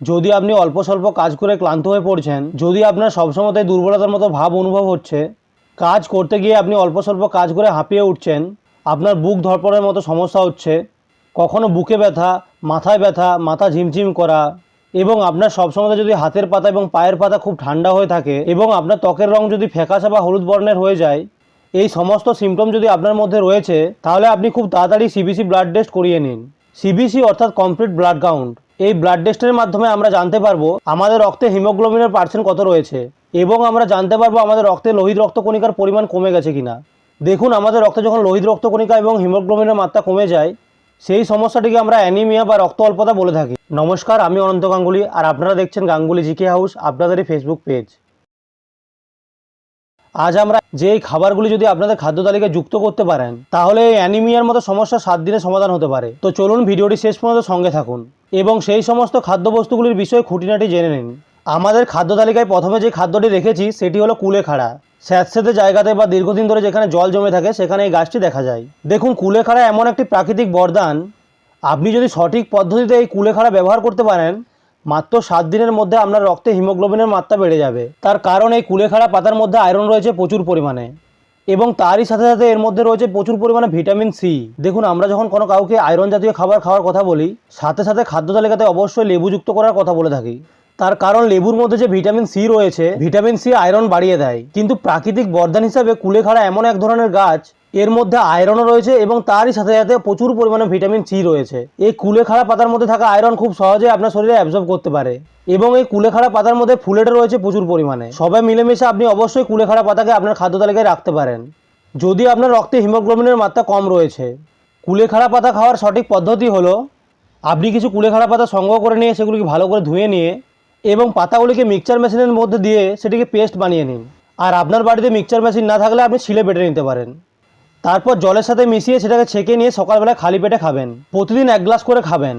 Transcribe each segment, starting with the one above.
যদি আপনি অল্প স্বল্প কাজ করে ক্লান্ত হয়ে পড়ছেন, যদি আপনার সবসময় দুর্বলতার মতো ভাব অনুভব হচ্ছে, কাজ করতে গিয়ে আপনি অল্প স্বল্প কাজ করে হাঁপিয়ে উঠছেন, আপনার বুক ধরপড়ের মতো সমস্যা হচ্ছে, কখনো বুকে ব্যথা, মাথায় ব্যথা, মাথা ঝিমঝিম করা এবং আপনার সবসময় যদি হাতের পাতা এবং পায়ের পাতা খুব ঠান্ডা হয়ে থাকে এবং আপনার ত্বকের রং যদি ফ্যাকাশে বা হলুদ বর্ণের হয়ে যায়, এই সমস্ত সিমটম যদি আপনার মধ্যে রয়েছে, তাহলে আপনি খুব তাড়াতাড়ি সিবিসি ব্লাড টেস্ট করিয়ে নিন। সিবিসি অর্থাৎ কমপ্লিট ব্লাড কাউন্ট এই ব্লাড টেস্টের মাধ্যমে আমরা জানতে পারব আমাদের রক্তে হিমোগ্লোবিনের পার্সেন্ট কত রয়েছে এবং আমরা জানতে পারব আমাদের রক্তে লোহিত রক্তকণিকার পরিমাণ কমে গেছে কিনা। দেখুন, আমাদের রক্তে যখন লোহিত রক্তকণিকা এবং হিমোগ্লোবিনের মাত্রা কমে যায়, সেই সমস্যাটিকে আমরা অ্যানিমিয়া বা রক্ত অল্পতা বলে থাকি। নমস্কার, আমি অনন্ত গাঙ্গুলি, আর আপনারা দেখছেন গাঙ্গুলি জিকে হাউস, আপনাদেরই ফেসবুক পেজ আজ আমরা যে খাবারগুলি যদি আপনাদের খাদ্য তালিকায় যুক্ত করতে পারেন, তাহলে এই অ্যানিমিয়ার মতো সমস্যা সাত দিনে সমাধান হতে পারে। তো চলুন ভিডিওটি শেষ পর্যন্ত সঙ্গে থাকুন। এবং সেই সমস্ত খাদ্যবস্তুগুলির বিষয়ে খুঁটিনাটি জেনে নিন। আমাদের খাদ্য তালিকায় প্রথমে যে খাদ্যটি রেখেছি, সেটি হলো কুলেখাড়া। স্যাঁতস্যাঁতে জায়গাতে বা দীর্ঘদিন ধরে যেখানে জল জমে থাকে, সেখানে এই গাছটি দেখা যায়। দেখুন, কুলেখাড়া এমন একটি প্রাকৃতিক বরদান। আপনি যদি সঠিক পদ্ধতিতে এই কুলেখাড়া ব্যবহার করতে পারেন, মাত্র সাত দিনের মধ্যে আপনার রক্তে হিমোগ্লোবিনের মাত্রা বেড়ে যাবে। তার কারণ, এই কুলেখাড়া পাতার মধ্যে আয়রন রয়েছে প্রচুর পরিমাণে। এবং তারই সাথে সাথে এর মধ্যে রয়েছে প্রচুর পরিমাণে ভিটামিন সি। দেখুন, আমরা যখন কোনো কাউকে আয়রন জাতীয় খাবার খাওয়ার কথা বলি, সাথে সাথে খাদ্য তালিকাতে অবশ্যই লেবুযুক্ত করার কথা বলে থাকি। তার কারণ, লেবুর মধ্যে যে ভিটামিন সি রয়েছে, ভিটামিন সি আয়রন বাড়িয়ে দেয়। কিন্তু প্রাকৃতিক বরদান হিসাবে কুলেখাড়া এমন এক ধরনের গাছ এর মধ্যে আয়রনও রয়েছে এবং তারই সাথে সাথে প্রচুর পরিমাণে ভিটামিন সি রয়েছে। এই কুলেখাড়া পাতার মধ্যে থাকা আয়রন খুব সহজে আপনার শরীরে অ্যাবজর্ব করতে পারে এবং এই কুলেখাড়া পাতার মধ্যে ফুলেটও রয়েছে প্রচুর পরিমাণে। সবাই মিলেমিশে আপনি অবশ্যই কুলেখাড়া পাতাকে আপনার খাদ্য তালিকায় রাখতে পারেন। যদি আপনার রক্তে হিমোগ্লোবিনের মাত্রা কম রয়েছে, কুলেখাড়া পাতা খাওয়ার সঠিক পদ্ধতি হলো, আপনি কিছু কুলেখাড়া পাতা সংগ্রহ করে নিয়ে সেগুলিকে ভালো করে ধুয়ে নিয়ে এবং পাতাগুলিকে মিক্সচার মেশিনের মধ্যে দিয়ে সেটিকে পেস্ট বানিয়ে নিন। আর আপনার বাড়িতে মিক্সচার মেশিন না থাকলে আপনি ছিলে বেটে নিতে পারেন। তারপর জলের সাথে মিশিয়ে সেটাকে ছেঁকে নিয়ে সকালবেলা খালি পেটে খাবেন। প্রতিদিন এক গ্লাস করে খাবেন।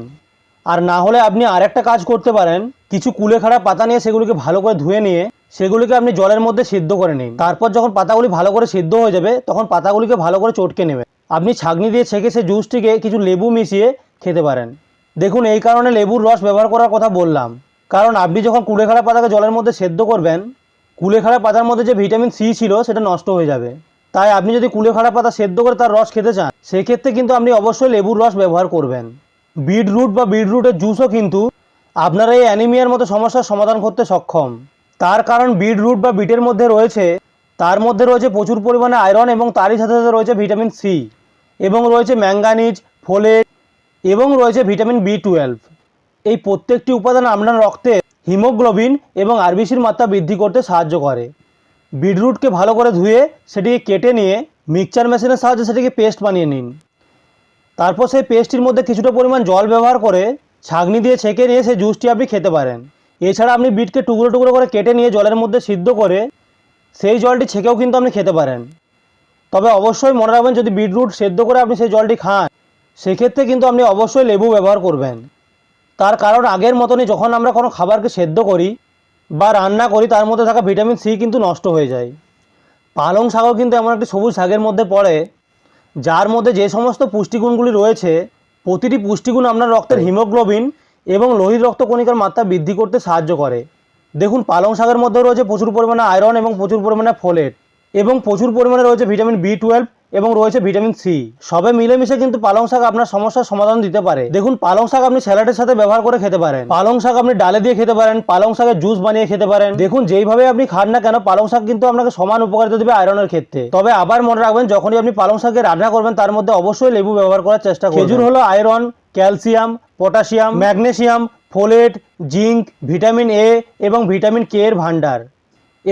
আর না হলে আপনি আরেকটা কাজ করতে পারেন। কিছু কুলেখাড়া পাতা নিয়ে সেগুলিকে ভালো করে ধুয়ে নিয়ে সেগুলিকে আপনি জলের মধ্যে সিদ্ধ করে নিন। তারপর যখন পাতাগুলি ভালো করে সিদ্ধ হয়ে যাবে, তখন পাতাগুলিকে ভালো করে চটকে নেবেন। আপনি ছাঁকনি দিয়ে ছেঁকে সে জুসটিকে কিছু লেবু মিশিয়ে খেতে পারেন। দেখুন, এই কারণে লেবুর রস ব্যবহার করার কথা বললাম। কারণ আপনি যখন কুলেখাড়া পাতাকে জলের মধ্যে সেদ্ধ করবেন কুলেখাড়া পাতার মধ্যে যে ভিটামিন সি ছিল, সেটা নষ্ট হয়ে যাবে। তাই আপনি যদি কুলেখাড়া পাতা সেদ্ধ করে তার রস খেতে চান, সেক্ষেত্রে কিন্তু আপনি অবশ্যই লেবুর রস ব্যবহার করবেন। বিটরুট বা বিটরুটের জুসও কিন্তু আপনার এই অ্যানিমিয়ার মতো সমস্যার সমাধান করতে সক্ষম। তার কারণ বিটরুট বা বিটের মধ্যে রয়েছে, তার মধ্যে রয়েছে প্রচুর পরিমাণে আয়রন এবং তারই সাথে সাথে রয়েছে ভিটামিন সি এবং রয়েছে ম্যাঙ্গানিজ, ফোলেট এবং রয়েছে ভিটামিন বি টুয়েলভ। এই প্রত্যেকটি উপাদান আপনার রক্তে হিমোগ্লোবিন এবং আরবিসির মাত্রা বৃদ্ধি করতে সাহায্য করে। বিটরুটকে ভালো করে ধুয়ে সেটিকে কেটে নিয়ে মিক্সচার মেশিনের সাহায্যে সেটিকে পেস্ট বানিয়ে নিন। তারপর সেই পেস্টটির মধ্যে কিছুটা পরিমাণ জল ব্যবহার করে ছাঁকনি দিয়ে ছেঁকে নিয়ে সেই জুসটি আপনি খেতে পারেন। এছাড়া আপনি বিটকে টুকরো টুকরো করে কেটে নিয়ে জলের মধ্যে সিদ্ধ করে সেই জলটি ছেঁকেও কিন্তু আপনি খেতে পারেন। তবে অবশ্যই মনে রাখবেন, যদি বিটরুট সেদ্ধ করে আপনি সেই জলটি খান, সেক্ষেত্রে কিন্তু আপনি অবশ্যই লেবু ব্যবহার করবেন। তার কারণ আগের মতনই যখন আমরা কোনো খাবারকে সেদ্ধ করি বা রান্না করি, তার মধ্যে থাকা ভিটামিন সি কিন্তু নষ্ট হয়ে যায়। পালং শাকও কিন্তু এমন একটি সবুজ শাকের মধ্যে পড়ে, যার মধ্যে যে সমস্ত পুষ্টিগুণগুলি রয়েছে, প্রতিটি পুষ্টিগুণ আপনার রক্তের হিমোগ্লোবিন এবং লোহিত রক্তকণিকার মাত্রা বৃদ্ধি করতে সাহায্য করে। দেখুন, পালং শাকের মধ্যে রয়েছে প্রচুর পরিমাণে আয়রন এবং প্রচুর পরিমাণে ফোলেট এবং প্রচুর পরিমাণে রয়েছে ভিটামিন বি টুয়েলভ এবং রয়েছে ভিটামিন সি। সবে মিলেমিশে কিন্তু পালং শাক আপনার সমস্যার সমাধান দিতে পারে। দেখুন, পালং শাক আপনি স্যালাডের সাথে ব্যবহার করে খেতে পারেন। পালং শাক আপনি ডালে দিয়ে খেতে পারেন, পালং শাকের জুস বানিয়ে খেতে পারেন। দেখুন, যেইভাবে আপনি খান না কেন, পালং শাক কিন্তু আপনাকে সমান উপকারিতা দেবে আয়রনের ক্ষেত্রে। তবে আবার মনে রাখবেন, যখনই আপনি পালং শাকে রান্না করবেন, তার মধ্যে অবশ্যই লেবু ব্যবহার করার চেষ্টা করবেন। খেজুর হলো iron, calcium, potassium, magnesium, folate, zinc, vitamin A এবং ভিটামিন কে এর ভান্ডার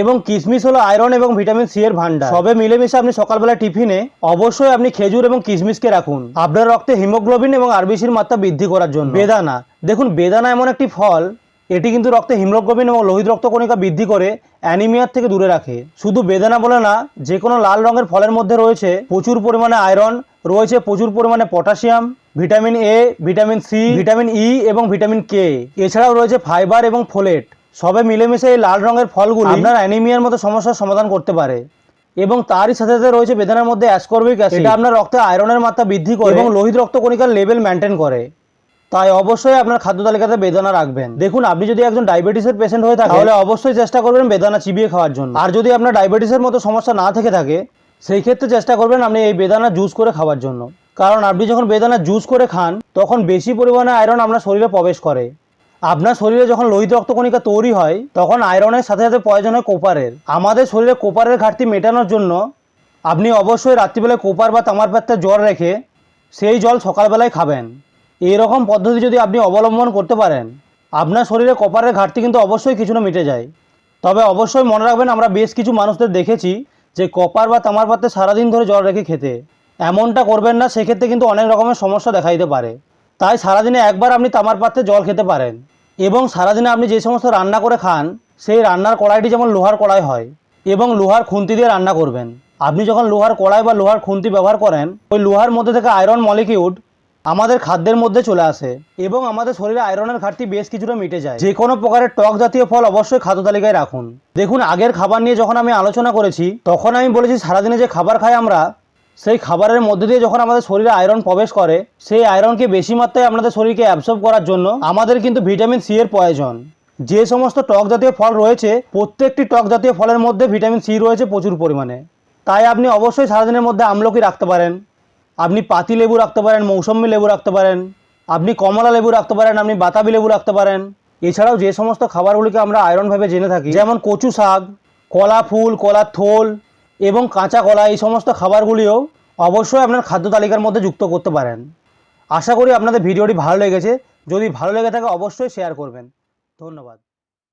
এবং কিশমিশ হলো আয়রন এবং ভিটামিন সি এর ভান্ডার সবে মিলেমিশে আপনি সকালবেলা টিফিনে অবশ্যই আপনি খেজুর এবং কিশমিশকে রাখুন। আপনার রক্তে হিমোগ্লোবিন এবং আরবিসির মাত্রা বৃদ্ধি করার জন্য। বেদানা। দেখুন, বেদানা এমন একটি ফল, এটি কিন্তু রক্তে হিমোগ্লোবিন এবং লোহিত রক্তকণিকা বৃদ্ধি করে, অ্যানিমিয়ার থেকে দূরে রাখে। শুধু বেদানা বলে না, যে কোনো লাল রঙের ফলের মধ্যে রয়েছে প্রচুর পরিমাণে আয়রন, রয়েছে প্রচুর পরিমাণে potassium, vitamin A, vitamin C, vitamin E এবং ভিটামিন কে। এছাড়াও রয়েছে ফাইবার এবং ফোলেট। সবে মিলেমিশে এই লাল রঙের ফলগুলি আপনার অ্যানিমিয়ার মতো সমস্যার সমাধান করতে পারে এবং তারই সাথে সাথে রয়েছে বেদানার মধ্যে অ্যাসকর্বিক অ্যাসিড। এটা আপনার রক্তে আয়রনের মাত্রা বৃদ্ধি করে এবং লোহিত রক্তকণিকার লেভেল মেনটেন করে। তাই অবশ্যই আপনার খাদ্য তালিকাতে বেদানা রাখবেন। দেখুন আপনি যদি একজন ডায়াবেটিসের পেশেন্ট হয়ে থাকেন তাহলে অবশ্যই চেষ্টা করবেন বেদানা চিবিয়ে খাওয়ার জন্য। আর যদি আপনার ডায়াবেটিসের মতো সমস্যা না থেকে থাকে সেই ক্ষেত্রে চেষ্টা করবেন আপনি এই বেদানা জুস করে খাওয়ার জন্য। কারণ আপনি যখন বেদানা জুস করে খান তখন বেশি পরিমাণে আয়রন আপনার শরীরে প্রবেশ করে। আপনার শরীরে যখন লোহিত রক্তকণিকা তৈরি হয়, তখন আয়রনের সাথে সাথে প্রয়োজন হয় কোপারের। আমাদের শরীরে কোপারের ঘাটতি মেটানোর জন্য আপনি অবশ্যই রাত্রিবেলায় কোপার বা তামার পাত্রে জল রেখে সেই জল সকালবেলায় খাবেন। এই রকম পদ্ধতি যদি আপনি অবলম্বন করতে পারেন, আপনার শরীরে কপারের ঘাটতি কিন্তু অবশ্যই কিছু না মিটে যায়। তবে অবশ্যই মনে রাখবেন, আমরা বেশ কিছু মানুষদের দেখেছি যে কপার বা তামার পাত্রে সারাদিন ধরে জল রেখে খেতে। এমনটা করবেন না, সেক্ষেত্রে কিন্তু অনেক রকমের সমস্যা দেখা দিতে পারে। তাই সারাদিনে একবার আপনি তামার পাত্রে জল খেতে পারেন। এবং সারাদিনে আপনি যে সমস্ত রান্না করে খান, সেই রান্নার কড়াইটি যেমন লোহার কড়াই হয় এবং লোহার খুন্তি দিয়ে রান্না করবেন। আপনি যখন লোহার কড়াই বা লোহার খুন্তি ব্যবহার করেন, ওই লোহার মধ্যে থেকে আয়রন মলিকিউড আমাদের খাদ্যের মধ্যে চলে আসে এবং আমাদের শরীরে আয়রনের ঘাটতি বেশ কিছুটা মিটে যায়। যে কোনো প্রকারের টক জাতীয় ফল অবশ্যই খাদ্য তালিকায় রাখুন। দেখুন, আগের খাবার নিয়ে যখন আমি আলোচনা করেছি, তখন আমি বলেছি সারাদিনে যে খাবার খাই আমরা সেই খাবারের মধ্যে দিয়ে যখন আমাদের শরীরে আয়রন প্রবেশ করে, সেই আয়রনকে বেশি মাত্রায় আমাদের শরীরকে অ্যাবসর্ব করার জন্য আমাদের কিন্তু ভিটামিন সি এর প্রয়োজন। যে সমস্ত টক জাতীয় ফল রয়েছে, প্রত্যেকটি টক জাতীয় ফলের মধ্যে ভিটামিন সি রয়েছে প্রচুর পরিমাণে। তাই আপনি অবশ্যই সারাদিনের মধ্যে আমলকি রাখতে পারেন। আপনি পাতি লেবু রাখতে পারেন, মৌসম্বি লেবু রাখতে পারেন। আপনি কমলা লেবু রাখতে পারেন, আপনি বাতাবি লেবু রাখতে পারেন। এছাড়াও যে সমস্ত খাবারগুলিকে আমরা আয়রন ভেবে জেনে থাকি, যেমন কচু শাক, কলা ফুল, কলার থোল এবং কাঁচা কলা, এই সমস্ত খাবারগুলিও অবশ্যই আপনার খাদ্য তালিকার মধ্যে যুক্ত করতে পারেন। আশা করি আপনাদের ভিডিওটি ভালো লেগেছে। যদি ভালো লেগে থাকে, অবশ্যই শেয়ার করবেন। ধন্যবাদ।